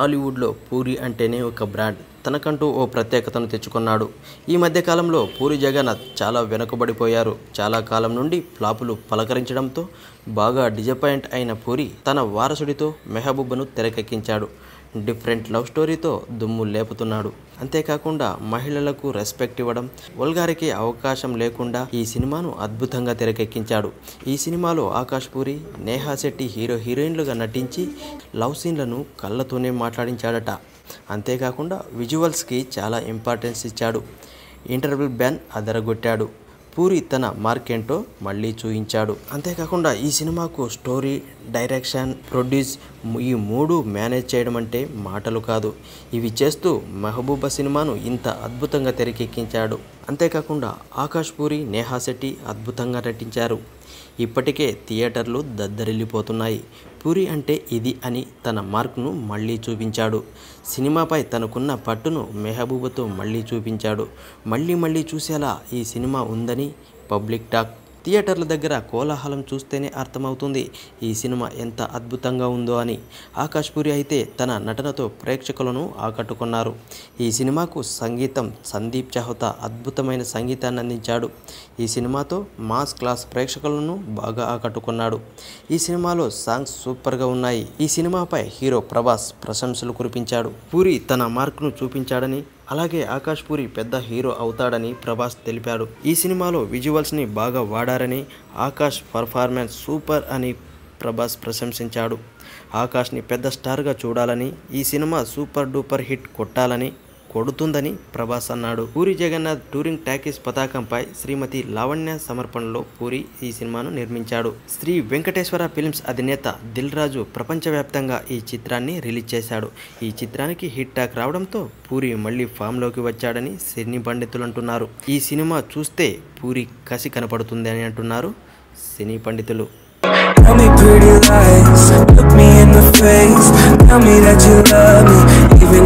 టాలీవుడ్లో పూరి అంటేనే ఒక బ్రాండ్. తనకంటూ ఓ ప్రత్యేకతను తెచ్చుకున్నాడు. ఈ మధ్యకాలంలో పూరి జగన్నాథ్ చాలా వెనుకబడిపోయారు. చాలా కాలం నుండి ఫ్లాపులు పలకరించడంతో బాగా డిజపాయింట్ అయిన పూరి తన వారసుడితో మెహబూబ్ను తెరకెక్కించాడు. డిఫరెంట్ లవ్ స్టోరీతో దుమ్ము లేపుతున్నాడు. అంతేకాకుండా మహిళలకు రెస్పెక్ట్ ఇవ్వడం వల్గారికి అవకాశం లేకుండా ఈ సినిమాను అద్భుతంగా తెరకెక్కించాడు. ఈ సినిమాలో ఆకాష్ పూరి నేహా శెట్టి హీరో హీరోయిన్లుగా నటించి లవ్ సీన్లను కళ్ళతోనే మాట్లాడించాడట. అంతేకాకుండా విజువల్స్కి చాలా ఇంపార్టెన్స్ ఇచ్చాడు. Interval ban అదరగొట్టాడు. పూరి తన మార్కెంటో మళ్ళీ చూయించాడు. అంతేకాకుండా ఈ సినిమాకు స్టోరీ డైరెక్షన్ ప్రొడ్యూస్ ఈ మూడు మేనేజ్ చేయడం అంటే మాటలు కాదు. ఇవి చేస్తూ మెహబూబా సినిమాను ఇంత అద్భుతంగా తెరకెక్కించాడు. అంతేకాకుండా ఆకాష్ పూరి నేహా శెట్టి అద్భుతంగా నటించారు. ఇప్పటికే థియేటర్లు దద్దరిల్లిపోతున్నాయి. పూరి అంటే ఇది అని తన మార్క్ను మళ్ళీ చూపించాడు. సినిమాపై తనకున్న పట్టును మెహబూబాతో మళ్ళీ చూపించాడు. మళ్ళీ మళ్ళీ చూసేలా ఈ సినిమా ఉందని పబ్లిక్ టాక్ థియేటర్ల దగ్గర కోలాహలం చూస్తేనే అర్థమవుతుంది ఈ సినిమా ఎంత అద్భుతంగా ఉందో అని. ఆకాష్ పూరి అయితే తన నటనతో ప్రేక్షకులను ఆకట్టుకున్నారు. ఈ సినిమాకు సంగీతం సందీప్ చహోతా అద్భుతమైన సంగీతాన్ని అందించాడు. ఈ సినిమాతో మాస్ క్లాస్ ప్రేక్షకులను బాగా ఆకట్టుకున్నాడు. ఈ సినిమాలో సాంగ్స్ సూపర్గా ఉన్నాయి. ఈ సినిమాపై హీరో ప్రభాస్ ప్రశంసలు కురిపించాడు. పూరి తన మార్క్ను చూపించాడని అలాగే ఆకాష్ పూరి పెద్ద హీరో అవుతాడని ప్రభాస్ తెలిపాడు. ఈ సినిమాలో విజువల్స్ని బాగా వాడారని ఆకాష్ పర్ఫార్మెన్స్ సూపర్ అని ప్రభాస్ ప్రశంసించాడు. ఆకాష్ని పెద్ద స్టార్గా చూడాలని ఈ సినిమా సూపర్ డూపర్ హిట్ కొట్టాలని కొడుతుందని ప్రభాస్ అన్నాడు. పూరి జగన్నాథ్ టూరింగ్ టాకీస్ పతాకంపై శ్రీమతి లావణ్య సమర్పణలో పూరి ఈ సినిమాను నిర్మించాడు. శ్రీ వెంకటేశ్వర ఫిల్మ్స్ అధినేత దిల్ రాజు ప్రపంచవ్యాప్తంగా ఈ చిత్రాన్ని రిలీజ్ చేశాడు. ఈ చిత్రానికి హిట్ టాక్ రావడంతో పూరి మళ్ళీ ఫామ్లోకి వచ్చాడని సినీ పండితులు అంటున్నారు ఈ సినిమా చూస్తే పూరి కసి కనపడుతుంది అని అంటున్నారు సినీ పండితులు. Tell me pretty lies, look me in the face. Tell me that you love me, even